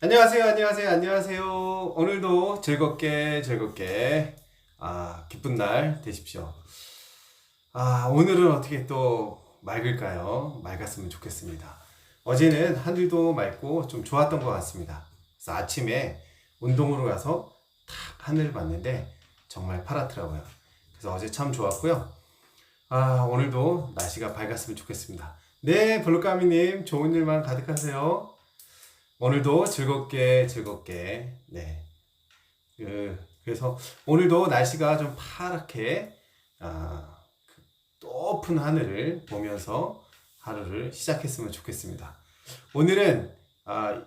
안녕하세요, 안녕하세요, 안녕하세요. 오늘도 즐겁게, 즐겁게, 아, 기쁜 날 되십시오. 아, 오늘은 어떻게 또 맑을까요? 맑았으면 좋겠습니다. 어제는 하늘도 맑고 좀 좋았던 것 같습니다. 그래서 아침에 운동으로 가서 탁 하늘을 봤는데 정말 파랗더라고요. 그래서 어제 참 좋았고요. 아, 오늘도 날씨가 밝았으면 좋겠습니다. 네, 블루까미님, 좋은 일만 가득하세요. 오늘도 즐겁게 즐겁게 네. 그, 그래서 오늘도 날씨가 좀 파랗게 아, 그 높은 하늘을 보면서 하루를 시작했으면 좋겠습니다. 오늘은 아,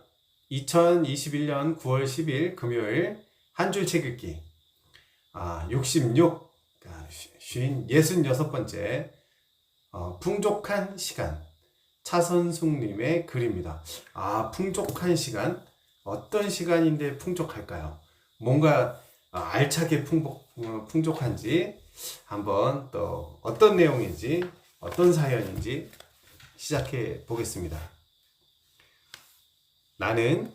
2021년 9월 10일 금요일 한 줄 책 읽기 아, 66 아, 쉰 66번째 어, 풍족한 시간 차선숙님의 글입니다. 아, 풍족한 시간? 어떤 시간인데 풍족할까요? 뭔가 아, 알차게 풍복, 어, 풍족한지 한번 또 어떤 내용인지 어떤 사연인지 시작해 보겠습니다. 나는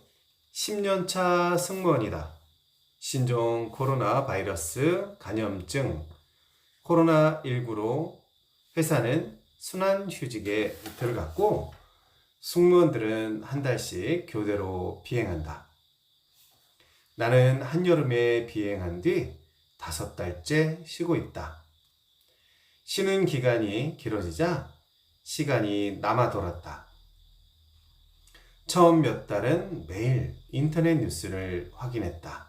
10년차 승무원이다. 신종 코로나 바이러스 감염증 코로나19로 회사는 순환 휴직에 들어갔고 승무원들은 한 달씩 교대로 비행한다. 나는 한여름에 비행한 뒤 다섯 달째 쉬고 있다. 쉬는 기간이 길어지자 시간이 남아 돌았다. 처음 몇 달은 매일 인터넷 뉴스를 확인했다.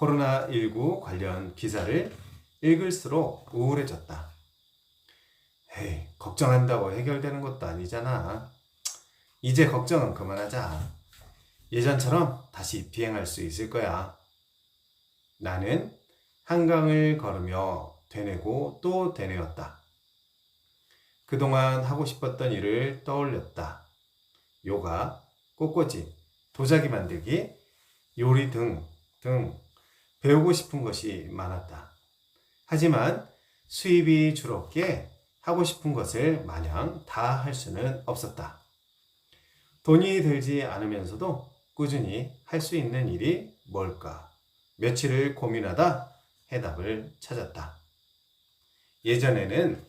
코로나19 관련 기사를 읽을수록 우울해졌다. 에이, 걱정한다고 해결되는 것도 아니잖아. 이제 걱정은 그만하자. 예전처럼 다시 비행할 수 있을 거야. 나는 한강을 걸으며 되뇌고 또 되뇌었다. 그동안 하고 싶었던 일을 떠올렸다. 요가, 꽃꽂이, 도자기 만들기, 요리 등, 등 배우고 싶은 것이 많았다. 하지만 수입이 줄었기에 하고 싶은 것을 마냥 다 할 수는 없었다. 돈이 들지 않으면서도 꾸준히 할 수 있는 일이 뭘까? 며칠을 고민하다 해답을 찾았다. 예전에는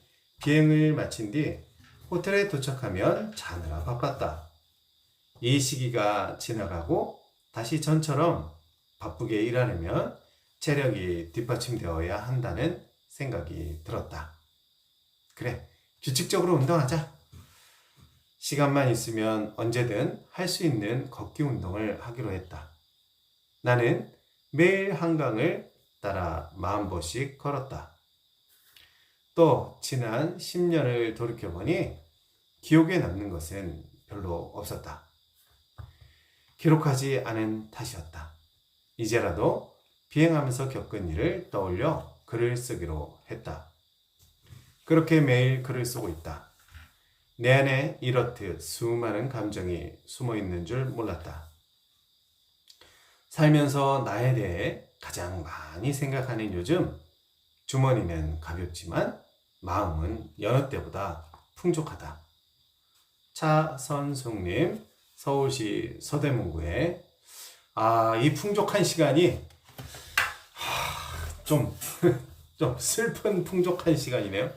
비행을 마친 뒤 호텔에 도착하면 자느라 바빴다. 이 시기가 지나가고 다시 전처럼 바쁘게 일하려면 체력이 뒷받침되어야 한다는 생각이 들었다. 그래, 규칙적으로 운동하자. 시간만 있으면 언제든 할 수 있는 걷기 운동을 하기로 했다. 나는 매일 한강을 따라 마음 번씩 걸었다. 또 지난 10년을 돌이켜보니 기억에 남는 것은 별로 없었다. 기록하지 않은 탓이었다. 이제라도 비행하면서 겪은 일을 떠올려 글을 쓰기로 했다. 그렇게 매일 글을 쓰고 있다. 내 안에 이렇듯 수많은 감정이 숨어 있는 줄 몰랐다. 살면서 나에 대해 가장 많이 생각하는 요즘 주머니는 가볍지만 마음은 여느 때보다 풍족하다. 차선숙님, 서울시 서대문구에 아, 이 풍족한 시간이 하, 좀, 좀 슬픈 풍족한 시간이네요.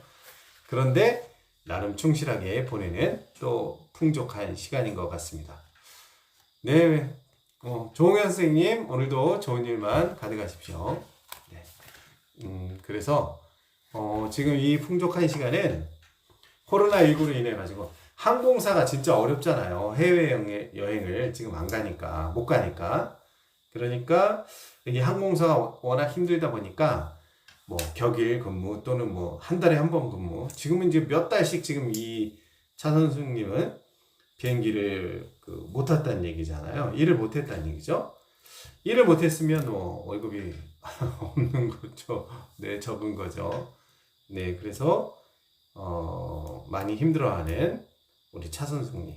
그런데 나름 충실하게 보내는 또 풍족한 시간인 것 같습니다. 네, 어, 조홍현 선생님 오늘도 좋은 일만 가득하십시오. 네. 음, 그래서 어, 지금 이 풍족한 시간은 코로나19로 인해 가지고 항공사가 진짜 어렵잖아요. 해외 여행을 지금 안 가니까 못 가니까. 그러니까 이 항공사가 워낙 힘들다 보니까 뭐 격일 근무 또는 뭐 한 달에 한 번 근무. 지금은 이제 몇 달씩 지금 이 차 선수님은 비행기를 그 못 탔다는 얘기잖아요. 일을 못 했다는 얘기죠. 일을 못 했으면 뭐 월급이 없는 거죠. 네 적은 거죠. 네 그래서 어 많이 힘들어하는 우리 차 선수님.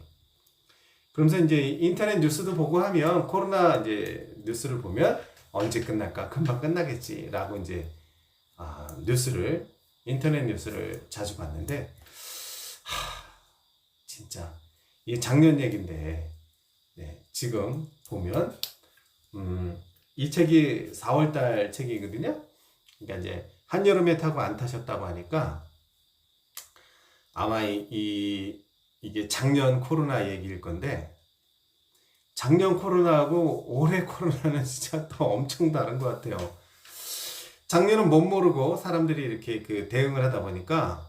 그러면서 이제 인터넷 뉴스도 보고 하면 코로나 이제 뉴스를 보면 언제 끝날까? 금방 끝나겠지라고 이제 아, 뉴스를 인터넷 뉴스를 자주 봤는데 진짜. 이게 작년 얘긴데 네, 지금 보면 음, 이 책이 4월달 책이거든요. 그러니까 이제 한여름에 타고 안 타셨다고 하니까 아마 이, 이 이게 작년 코로나 얘기일 건데 작년 코로나하고 올해 코로나는 진짜 또 엄청 다른 것 같아요. 작년은 못 모르고 사람들이 이렇게 그 대응을 하다 보니까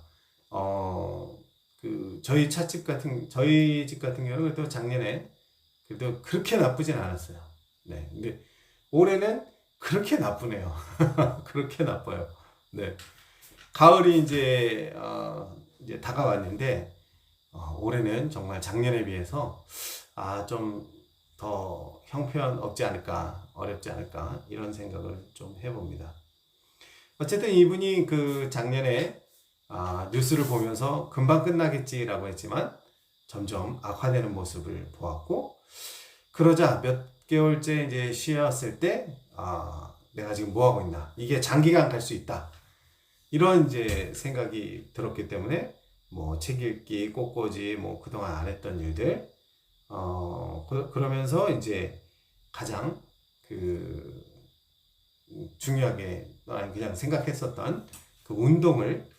어 그 저희 차집 같은 저희 집 같은 경우는 그래도 작년에 그래도 그렇게 나쁘진 않았어요. 네, 근데 올해는 그렇게 나쁘네요. 그렇게 나빠요. 네, 가을이 이제 어, 이제 다가왔는데 어, 올해는 정말 작년에 비해서 아 좀 더 형편 없지 않을까 어렵지 않을까 이런 생각을 좀 해봅니다. 어쨌든 이분이 그 작년에 아, 뉴스를 보면서 금방 끝나겠지라고 했지만 점점 악화되는 모습을 보았고 그러자 몇 개월째 이제 쉬었을 때 아, 내가 지금 뭐 하고 있나 이게 장기간 갈 수 있다 이런 이제 생각이 들었기 때문에 뭐 책 읽기, 꽃꽂이, 뭐 그동안 안 했던 일들 어 그, 그러면서 이제 가장 그 중요하게 아니 그냥 생각했었던 그 운동을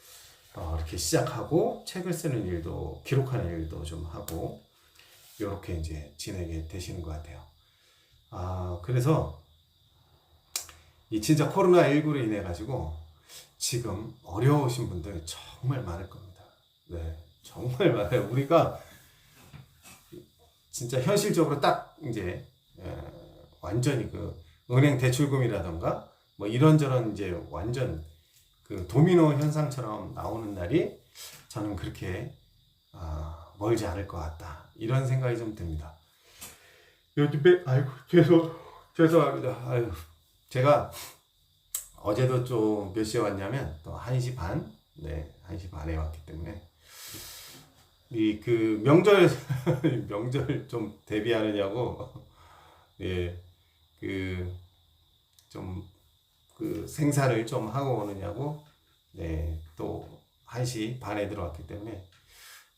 어, 이렇게 시작하고 책을 쓰는 일도 기록하는 일도 좀 하고 이렇게 이제 지내게 되시는 것 같아요. 아 그래서 이 진짜 코로나 19로 인해 가지고 지금 어려우신 분들 정말 많을 겁니다. 네, 정말 많아요. 우리가 진짜 현실적으로 딱 이제 에, 완전히 그 은행 대출금이라던가 뭐 이런저런 이제 완전 그 도미노 현상처럼 나오는 날이 저는 그렇게 아, 멀지 않을 것 같다 이런 생각이 좀 듭니다. 요즘에 아이고 죄송 죄송합니다. 아유 제가 어제도 좀 몇 시에 왔냐면 또 1시 반, 네 1시 반에 왔기 때문에 이 그 명절 명절 좀 대비하느냐고 예그좀 그 생사를 좀 하고 오느냐고 네, 또 1시 반에 들어왔기 때문에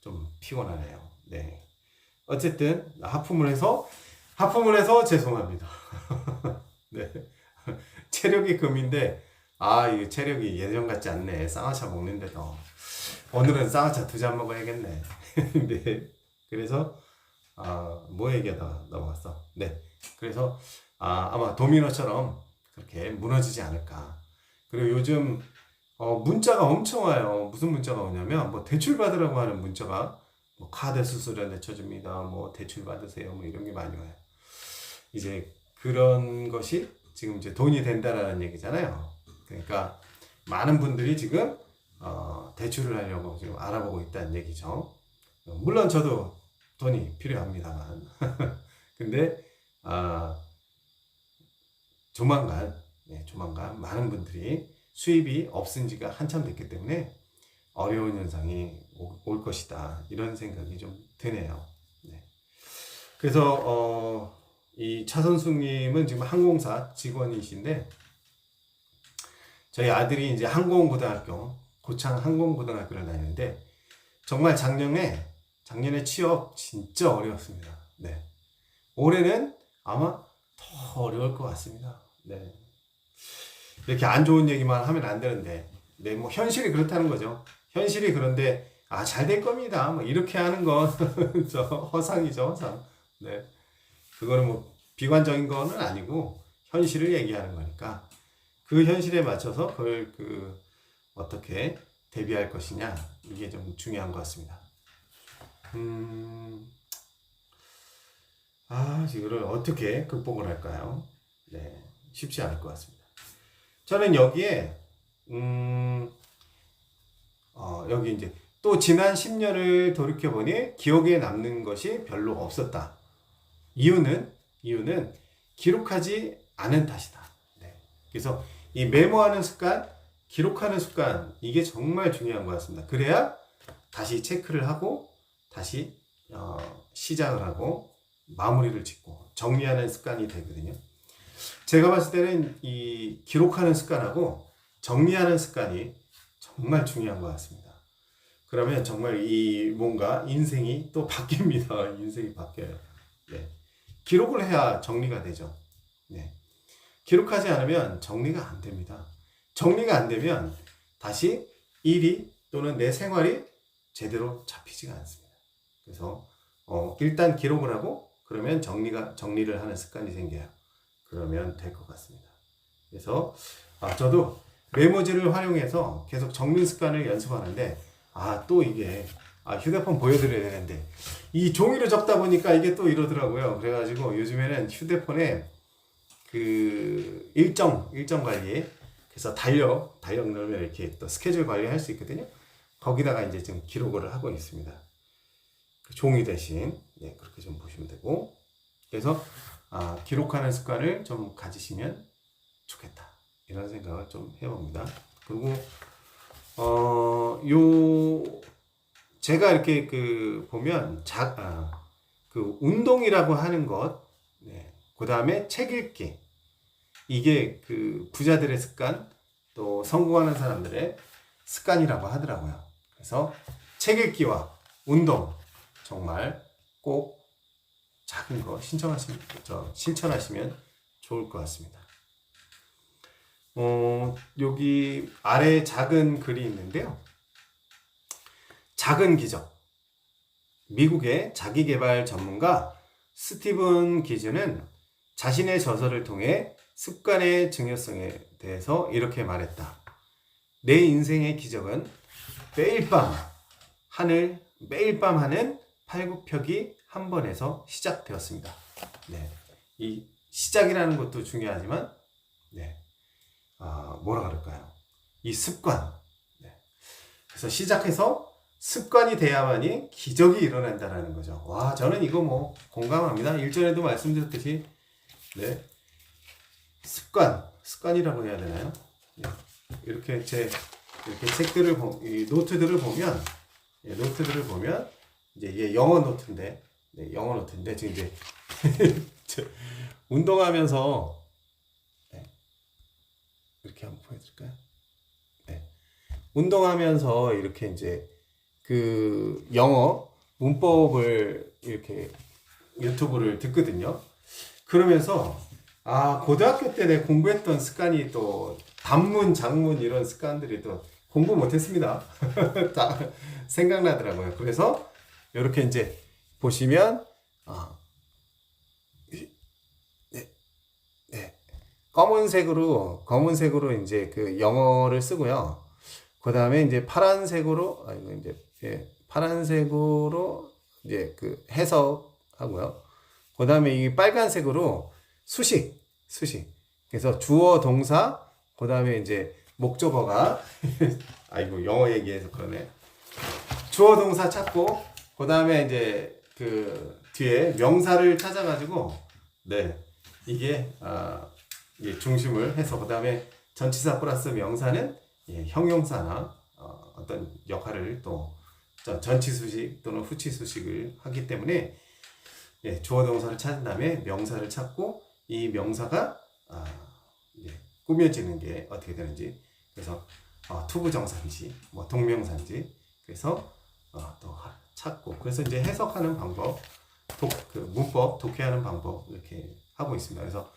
좀 피곤하네요. 네. 어쨌든 하품을 해서 하품을 해서 죄송합니다. 네. 체력이 금인데 아, 이게 체력이 예전 같지 않네. 쌍화차 먹는데도 오늘은 쌍화차 두 잔 먹어야겠네. 네. 그래서 아, 뭐 얘기하다가 넘어갔어. 네. 그래서 아, 아마 도미노처럼 그렇게 무너지지 않을까. 그리고 요즘 어, 문자가 엄청 와요. 무슨 문자가 오냐면 뭐 대출 받으라고 하는 문자가 뭐 카드 수수료 내쳐줍니다. 뭐 대출 받으세요. 뭐 이런 게 많이 와요. 이제 그런 것이 지금 이제 돈이 된다라는 얘기잖아요. 그러니까 많은 분들이 지금 어, 대출을 하려고 지금 알아보고 있다는 얘기죠. 물론 저도 돈이 필요합니다만. 근데 아 조만간, 네, 조만간 많은 분들이 수입이 없은 지가 한참 됐기 때문에 어려운 현상이 오, 올 것이다. 이런 생각이 좀 드네요. 네. 그래서, 어, 이 차선숙님은 지금 항공사 직원이신데, 저희 아들이 이제 항공고등학교, 고창 항공고등학교를 다니는데, 정말 작년에, 작년에 취업 진짜 어려웠습니다. 네. 올해는 아마 더 어려울 것 같습니다. 네. 이렇게 안 좋은 얘기만 하면 안 되는데, 네, 뭐 현실이 그렇다는 거죠. 현실이 그런데 아, 잘 될 겁니다. 뭐 이렇게 하는 건 저 허상이죠, 허상. 네. 그거는 뭐 비관적인 거는 아니고 현실을 얘기하는 거니까 그 현실에 맞춰서 그걸 그 어떻게 대비할 것이냐 이게 좀 중요한 것 같습니다. 음, 아, 이거를 어떻게 극복을 할까요? 네, 쉽지 않을 것 같습니다. 저는 여기에 음, 어, 여기 이제 또 지난 10년을 돌이켜 보니 기억에 남는 것이 별로 없었다. 이유는 이유는 기록하지 않은 탓이다. 네. 그래서 이 메모하는 습관, 기록하는 습관 이게 정말 중요한 것 같습니다. 그래야 다시 체크를 하고 다시 어, 시작을 하고 마무리를 짓고 정리하는 습관이 되거든요. 제가 봤을 때는 이 기록하는 습관하고 정리하는 습관이 정말 중요한 것 같습니다. 그러면 정말 이 뭔가 인생이 또 바뀝니다. 인생이 바뀌어요. 네. 기록을 해야 정리가 되죠. 네. 기록하지 않으면 정리가 안 됩니다. 정리가 안 되면 다시 일이 또는 내 생활이 제대로 잡히지가 않습니다. 그래서 어, 일단 기록을 하고 그러면 정리가 정리를 하는 습관이 생겨요. 그러면 될 것 같습니다. 그래서 아, 저도 메모지를 활용해서 계속 정리 습관을 연습하는데 아 또 이게 아, 휴대폰 보여드려야 되는데 이 종이로 적다 보니까 이게 또 이러더라고요. 그래가지고 요즘에는 휴대폰에 그 일정 일정 관리 그래서 달력 달력 넣으면 이렇게 또 스케줄 관리할 수 있거든요. 거기다가 이제 지금 기록을 하고 있습니다. 그 종이 대신 네, 그렇게 좀 보시면 되고 그래서 아, 기록하는 습관을 좀 가지시면 좋겠다 이런 생각을 좀 해봅니다. 그리고 어요 제가 이렇게 그 보면 자, 아, 그 운동이라고 하는 것, 네. 그 다음에 책 읽기. 이게 그 부자들의 습관, 또 성공하는 사람들의 습관이라고 하더라고요. 그래서 책 읽기와 운동 정말 꼭 작은 거 신청하시면, 저 실천하시면 좋을 것 같습니다. 어, 여기 아래 작은 글이 있는데요. 작은 기적. 미국의 자기개발 전문가 스티븐 기즈는 자신의 저서를 통해 습관의 중요성에 대해서 이렇게 말했다. 내 인생의 기적은 매일 밤 하늘 매일 밤 하는 팔굽혀기 한 번에서 시작되었습니다. 네. 이 시작이라는 것도 중요하지만 네. 아, 뭐라 그럴까요? 이 습관. 네. 그래서 시작해서 습관이 돼야만이 기적이 일어난다라는 거죠. 와, 저는 이거 뭐 공감합니다. 일전에도 말씀드렸듯이, 네. 습관, 습관이라고 해야 되나요? 네. 이렇게 제, 이렇게 책들을, 보, 이 노트들을 보면, 예, 노트들을 보면, 이제 이게 영어 노트인데, 네, 영어 노트인데, 지금 이제, 저, 운동하면서, 네. 이렇게 한번 보여드릴까요? 네. 운동하면서 이렇게 이제, 그 영어 문법을 이렇게 유튜브를 듣거든요. 그러면서 아 고등학교 때 내가 공부했던 습관이 또 단문, 장문 이런 습관들이 또 공부 못했습니다. 다 생각나더라고요. 그래서 이렇게 이제 보시면 아, 네, 네. 검은색으로 검은색으로 이제 그 영어를 쓰고요. 그 다음에 이제 파란색으로 아니 이제 예, 파란색으로 이제 그 해석하고요. 그 다음에 이 빨간색으로 수식, 수식. 그래서 주어, 동사, 그 다음에 이제 목적어가, 아이고, 영어 얘기해서 그러네. 주어, 동사 찾고, 그 다음에 이제 그 뒤에 명사를 찾아가지고, 네. 이게, 아, 이게 중심을 해서, 그 다음에 전치사 플러스 명사는 예, 형용사나 어, 어떤 역할을 또 전치 수식 또는 후치 수식을 하기 때문에 예, 주어 동사를 찾은 다음에 명사를 찾고 이 명사가 아, 예, 꾸며지는 게 어떻게 되는지 그래서 어, 투부정사인지 뭐 동명사인지 그래서 어, 또 찾고 그래서 이제 해석하는 방법 독, 그 문법 독해하는 방법 이렇게 하고 있습니다. 그래서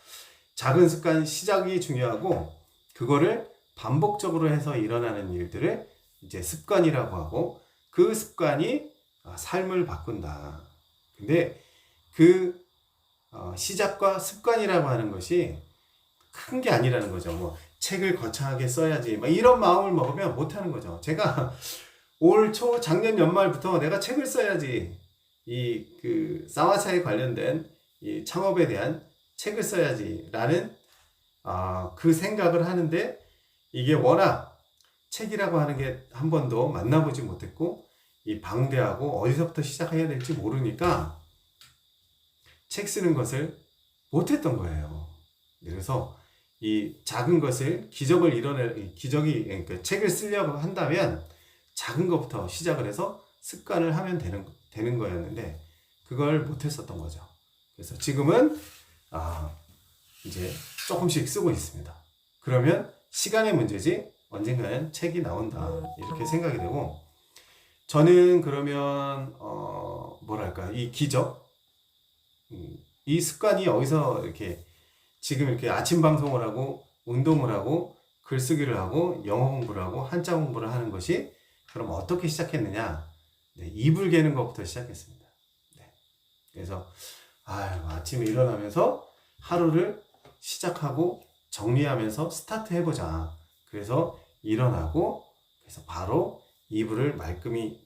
작은 습관 시작이 중요하고 그거를 반복적으로 해서 일어나는 일들을 이제 습관이라고 하고 그 습관이 아, 삶을 바꾼다. 근데 그 어, 시작과 습관이라고 하는 것이 큰 게 아니라는 거죠. 뭐 책을 거창하게 써야지. 막 이런 마음을 먹으면 못 하는 거죠. 제가 올 초 작년 연말부터 내가 책을 써야지. 이그 사와차에 관련된 이 창업에 대한 책을 써야지라는 아, 그 생각을 하는데 이게 워낙 책이라고 하는 게 한 번도 만나보지 못했고 이 방대하고 어디서부터 시작해야 될지 모르니까 책 쓰는 것을 못했던 거예요. 그래서 이 작은 것을 기적을 이뤄낼 기적이 그러니까 책을 쓰려고 한다면 작은 것부터 시작을 해서 습관을 하면 되는 되는 거였는데 그걸 못했었던 거죠. 그래서 지금은 아 이제 조금씩 쓰고 있습니다. 그러면 시간의 문제지 언젠가는 책이 나온다 이렇게 생각이 되고 저는 그러면 어 뭐랄까 이 기적 음, 이 습관이 어디서 이렇게 지금 이렇게 아침 방송을 하고 운동을 하고 글쓰기를 하고 영어 공부를 하고 한자 공부를 하는 것이 그럼 어떻게 시작했느냐? 네, 이불 개는 것부터 시작했습니다. 네. 그래서 아유, 아침에 일어나면서 하루를 시작하고 정리하면서 스타트 해보자. 그래서 일어나고 그래서 바로 이불을 말끔히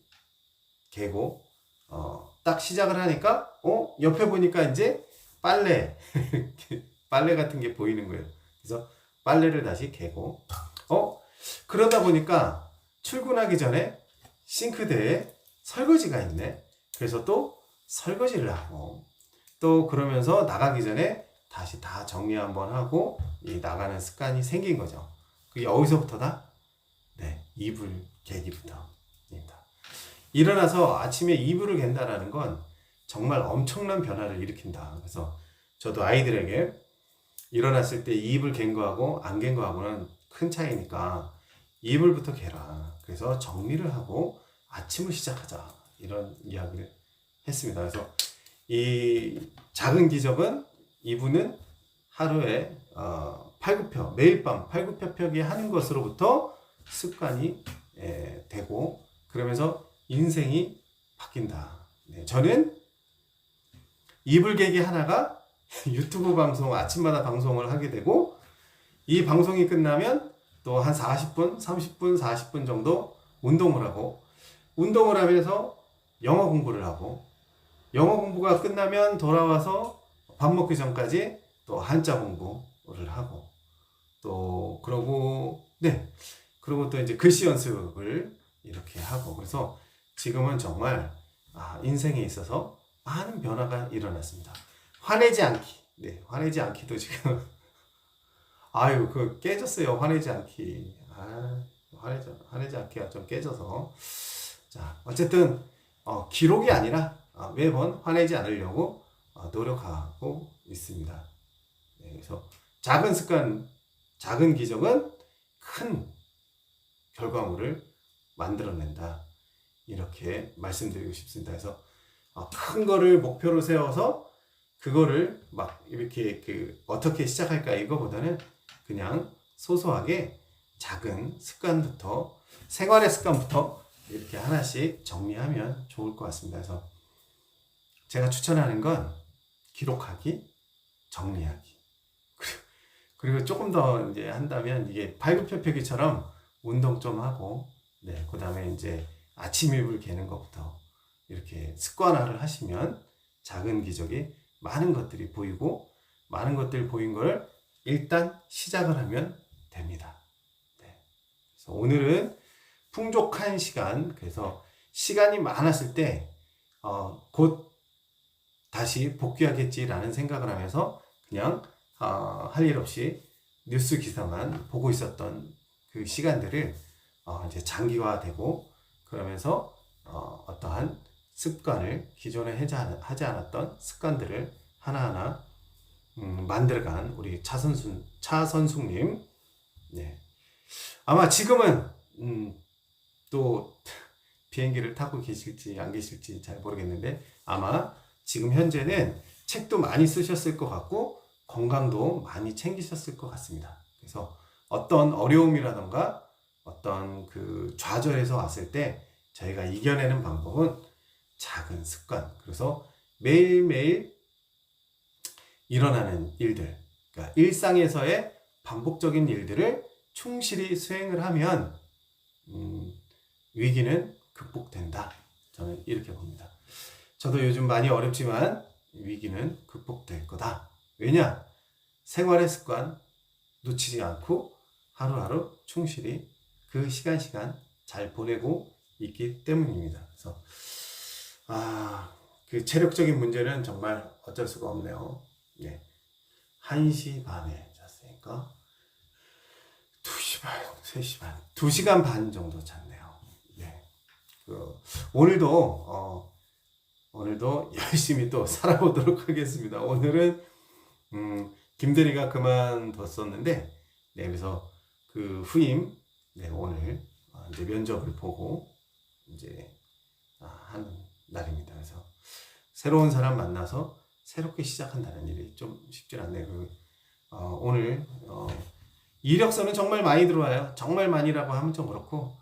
개고 어, 딱 시작을 하니까 어 옆에 보니까 이제 빨래 빨래 같은 게 보이는 거예요. 그래서 빨래를 다시 개고 어 그러다 보니까 출근하기 전에 싱크대에 설거지가 있네. 그래서 또 설거지를 하고 또 그러면서 나가기 전에 다시 다 정리 한번 하고 이 나가는 습관이 생긴 거죠. 그게 어디서부터다? 네, 이불 개기부터입니다. 일어나서 아침에 이불을 갠다라는 건 정말 엄청난 변화를 일으킨다. 그래서 저도 아이들에게 일어났을 때 이불 갠 거하고 안 갠 거하고는 큰 차이니까 이불부터 개라. 그래서 정리를 하고 아침을 시작하자. 이런 이야기를 했습니다. 그래서 이 작은 기적은 이분은 하루에 어, 팔굽혀 매일 밤 팔굽혀펴기 하는 것으로부터 습관이 에, 되고 그러면서 인생이 바뀐다. 네, 저는 이불 개기 하나가 유튜브 방송 아침마다 방송을 하게 되고 이 방송이 끝나면 또 한 40분, 30분, 40분 정도 운동을 하고 운동을 하면서 영어 공부를 하고 영어 공부가 끝나면 돌아와서 밥 먹기 전까지 또 한자 공부를 하고 또 그러고 네 그리고 또 이제 글씨 연습을 이렇게 하고 그래서 지금은 정말 아, 인생에 있어서 많은 변화가 일어났습니다. 화내지 않기. 네, 화내지 않기도 지금 아유 그 깨졌어요. 화내지 않기. 아 화내지 화내지 않기가 좀 깨져서 자 어쨌든 어, 기록이 아니라 어, 매번 화내지 않으려고 어, 노력하고 있습니다. 네, 그래서 작은 습관, 작은 기적은 큰 결과물을 만들어낸다. 이렇게 말씀드리고 싶습니다. 그래서 어, 큰 거를 목표로 세워서 그거를 막 이렇게 그 어떻게 시작할까 이거보다는 그냥 소소하게 작은 습관부터 생활의 습관부터 이렇게 하나씩 정리하면 좋을 것 같습니다. 그래서 제가 추천하는 건 기록하기, 정리하기. 그리고 조금 더 이제 한다면 이게 팔굽혀펴기처럼 운동 좀 하고, 네, 그 다음에 이제 아침 이불 개는 것부터 이렇게 습관화를 하시면 작은 기적이 많은 것들이 보이고, 많은 것들이 보인 걸 일단 시작을 하면 됩니다. 네. 그래서 오늘은 풍족한 시간, 그래서 시간이 많았을 때, 어, 곧 다시 복귀하겠지라는 생각을 하면서 그냥 어, 할일 없이 뉴스 기사만 보고 있었던 그 시간들을 어, 이제 장기화되고 그러면서 어, 어떠한 습관을 기존에 하지 않았던 습관들을 하나하나 음, 만들어간 우리 차선수 차선숙님, 네. 아마 지금은 음, 또 비행기를 타고 계실지 안 계실지 잘 모르겠는데 아마 지금 현재는 책도 많이 쓰셨을 것 같고 건강도 많이 챙기셨을 것 같습니다. 그래서 어떤 어려움이라던가 어떤 그 좌절에서 왔을 때 저희가 이겨내는 방법은 작은 습관. 그래서 매일매일 일어나는 일들, 그러니까 일상에서의 반복적인 일들을 충실히 수행을 하면 음, 위기는 극복된다. 저는 이렇게 봅니다. 저도 요즘 많이 어렵지만 위기는 극복될 거다. 왜냐? 생활의 습관 놓치지 않고 하루하루 충실히 그 시간 시간 잘 보내고 있기 때문입니다. 그래서 아, 그 체력적인 문제는 정말 어쩔 수가 없네요. 예. 1시 반에 잤으니까 2시 반, 3시 반, 2시간 반 정도 잤네요. 예. 그 오늘도 어, 오늘도 열심히 또 살아보도록 하겠습니다. 오늘은 음, 김대리가 그만뒀었는데 네, 그래서 그 후임 네, 오늘 어, 이제 면접을 보고 이제 새로운 사람 만나서 새롭게 시작한다는 일이 좀 쉽지 않네요. 그, 어, 오늘 어, 이력서는 정말 많이 들어와요. 정말 많이라고 하면 좀 그렇고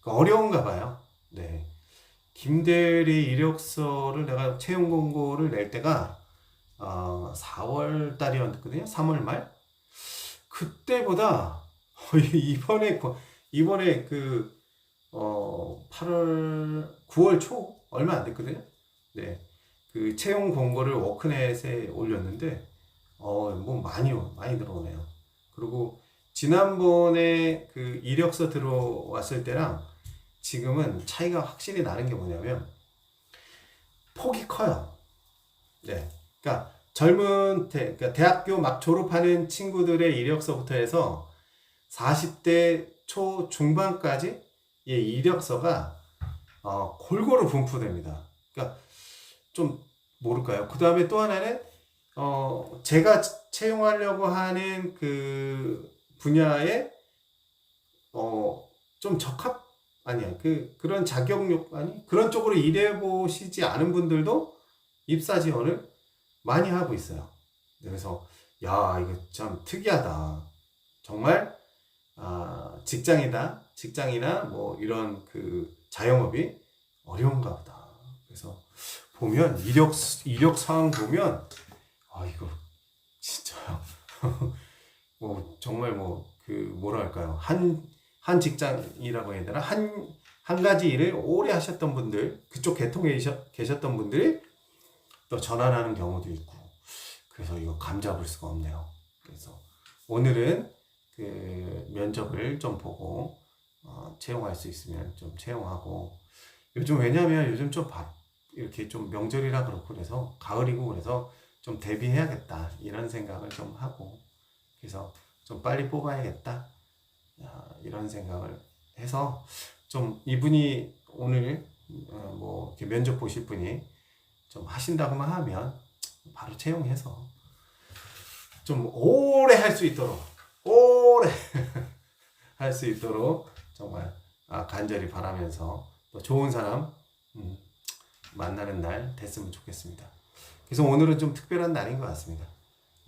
그 어려운가 봐요. 네. 김대리 이력서를 내가 채용 공고를 낼 때가 어, 4월 달이었거든요. 3월 말. 그때보다 이번에 이번에 그 어, 8월 9월 초 얼마 안 됐거든요. 네. 그 채용 공고를 워크넷에 올렸는데 어, 뭐 많이 많이 들어오네요. 그리고 지난번에 그 이력서 들어왔을 때랑 지금은 차이가 확실히 나는 게 뭐냐면 폭이 커요. 네. 그러니까 젊은 대, 그러니까 대학교 막 졸업하는 친구들의 이력서부터 해서 40대 초 중반까지 이 이력서가 어, 골고루 분포됩니다. 그러니까 좀 모를까요? 그 다음에 또 하나는 어, 제가 채용하려고 하는 그 분야에 어, 좀 적합 아니야 그 그런 자격력 아니 그런 쪽으로 일해 보시지 않은 분들도 입사 지원을 많이 하고 있어요. 그래서 야 이거 참 특이하다. 정말 아, 직장이다 직장이나 뭐 이런 그 자영업이 어려운가 보다. 그래서 보면 이력 이력 사항 보면 아 이거 진짜요. 뭐 정말 뭐 그 뭐라 할까요 한 한 직장이라고 해야 되나 한한 가지 일을 오래 하셨던 분들 그쪽 계통에 계셨던 분들이 또 전환하는 경우도 있고 그래서 이거 감 잡을 수가 없네요. 그래서 오늘은 그 면접을 좀 보고 어, 채용할 수 있으면 좀 채용하고 요즘 왜냐면 요즘 좀 바, 이렇게 좀 명절이라 그렇고 그래서 가을이고 그래서 좀 대비해야겠다. 이런 생각을 좀 하고 그래서 좀 빨리 뽑아야겠다. 이런 생각을 해서 좀 이분이 오늘 어, 뭐 면접 보실 분이 좀 하신다고만 하면 바로 채용해서 좀 오래 할 수 있도록 오래 할 수 있도록 정말 아, 간절히 바라면서 또 좋은 사람 음, 만나는 날 됐으면 좋겠습니다. 그래서 오늘은 좀 특별한 날인 것 같습니다.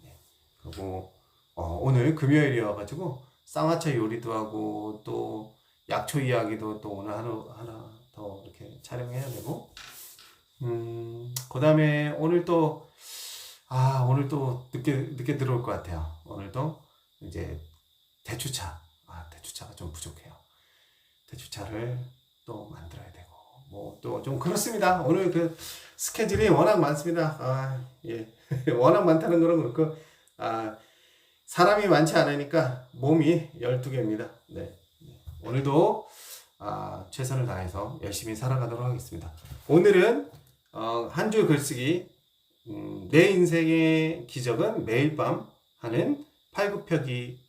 네. 그리고 어, 오늘 금요일이어가지고 쌍화차 요리도 하고 또 약초 이야기도 또 오늘 하루 하나 더 이렇게 촬영해야 되고 음, 그 다음에 오늘 또, 아, 오늘 또 늦게, 늦게 들어올 것 같아요. 오늘도 이제 대추차. 아, 대추차가 좀 부족해요. 대추차를 또 만들어야 되고, 뭐 또 좀 그렇습니다. 오늘 그 스케줄이 워낙 많습니다. 아, 예. 워낙 많다는 거는 그렇고, 아, 사람이 많지 않으니까 몸이 12개입니다. 네. 오늘도 아, 최선을 다해서 열심히 살아가도록 하겠습니다. 오늘은 어, 한 줄 글쓰기 음, 내 인생의 기적은 매일 밤 하는 팔굽혀기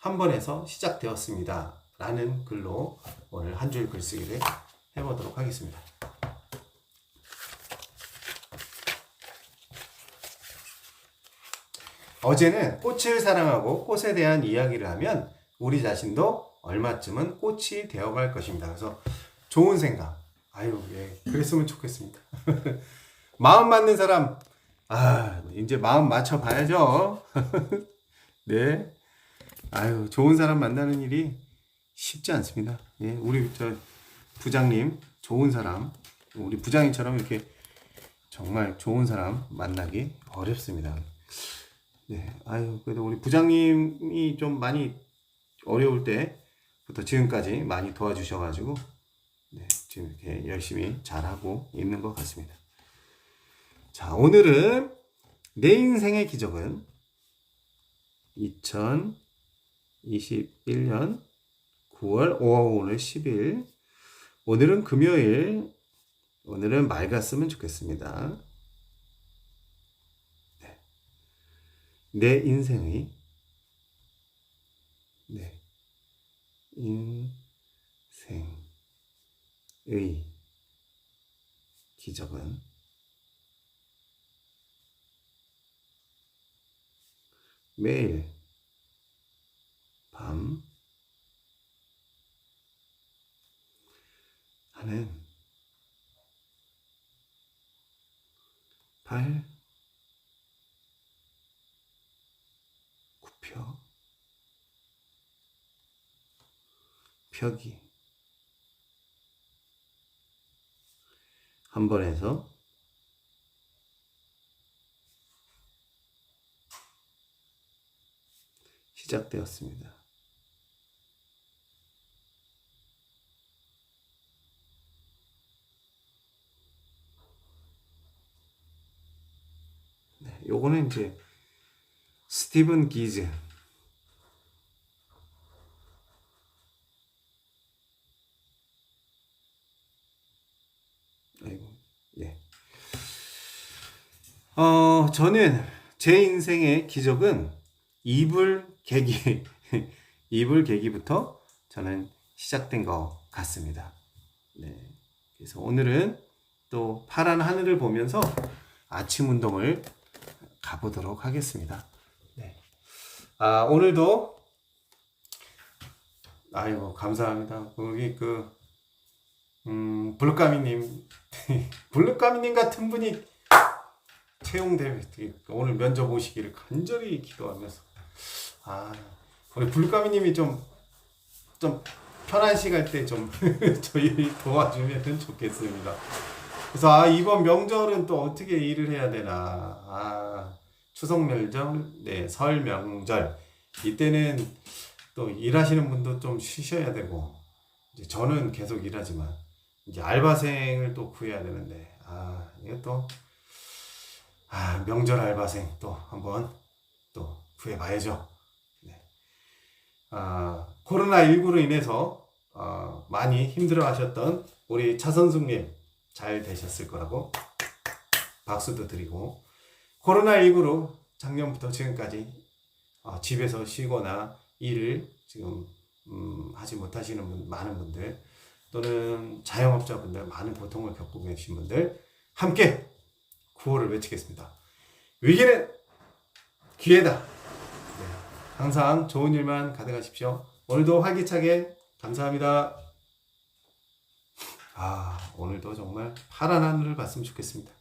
한 번에서 시작되었습니다. 라는 글로 오늘 한 줄 글쓰기를 해보도록 하겠습니다. 어제는 꽃을 사랑하고 꽃에 대한 이야기를 하면 우리 자신도 얼마쯤은 꽃이 되어갈 것입니다. 그래서 좋은 생각, 아유, 예. 그랬으면 좋겠습니다. 마음 맞는 사람, 아, 이제 마음 맞춰 봐야죠. 네. 아유, 좋은 사람 만나는 일이 쉽지 않습니다. 예, 우리 저 부장님, 좋은 사람, 우리 부장님처럼 이렇게 정말 좋은 사람 만나기 어렵습니다. 네, 아유, 그래도 우리 부장님이 좀 많이 어려울 때부터 지금까지 많이 도와주셔가지고 네, 지금 이렇게 열심히 잘하고 있는 것 같습니다. 자, 오늘은 내 인생의 기적은 2021년 9월 5월 오늘 10일 오늘은 금요일 오늘은 맑았으면 좋겠습니다. 네. 내 인생의 네. 인생 의 기적은 매일 밤 하는 8 9표 펴기 한번 해서 시작되었습니다. 네, 요거는 이제 스티븐 기즈 아이고 예. 어 저는 제 인생의 기적은 이불 계기 이불 계기부터 저는 시작된 것 같습니다. 네. 그래서 오늘은 또 파란 하늘을 보면서 아침 운동을 가보도록 하겠습니다. 네. 아, 오늘도 아이고 감사합니다. 거기 그 음, 블루까미님 블루까미님 같은 분이 채용되면 오늘 면접 오시기를 간절히 기도하면서 아 우리 블루까미님이 좀 좀 편한 시간 때 좀 저희 도와주면 좋겠습니다. 그래서 아 이번 명절은 또 어떻게 일을 해야 되나 아 추석 명절 네설 명절 이때는 또 일하시는 분도 좀 쉬셔야 되고 이제 저는 계속 일하지만 이제 알바생을 또 구해야 되는데 아 이게 또 아, 명절 알바생 또 한번 또 구해봐야죠. 네. 아, 코로나 19로 인해서 어, 많이 힘들어하셨던 우리 차선숙님 잘 되셨을 거라고 박수도 드리고 코로나19로 작년부터 지금까지 어, 집에서 쉬거나 일을 지금 음, 하지 못하시는 분, 많은 분들 또는 자영업자분들 많은 고통을 겪고 계신 분들 함께 구호를 외치겠습니다. 위기는 기회다. 네, 항상 좋은 일만 가득하십시오. 오늘도 활기차게 감사합니다. 아, 오늘도 정말 파란 하늘을 봤으면 좋겠습니다.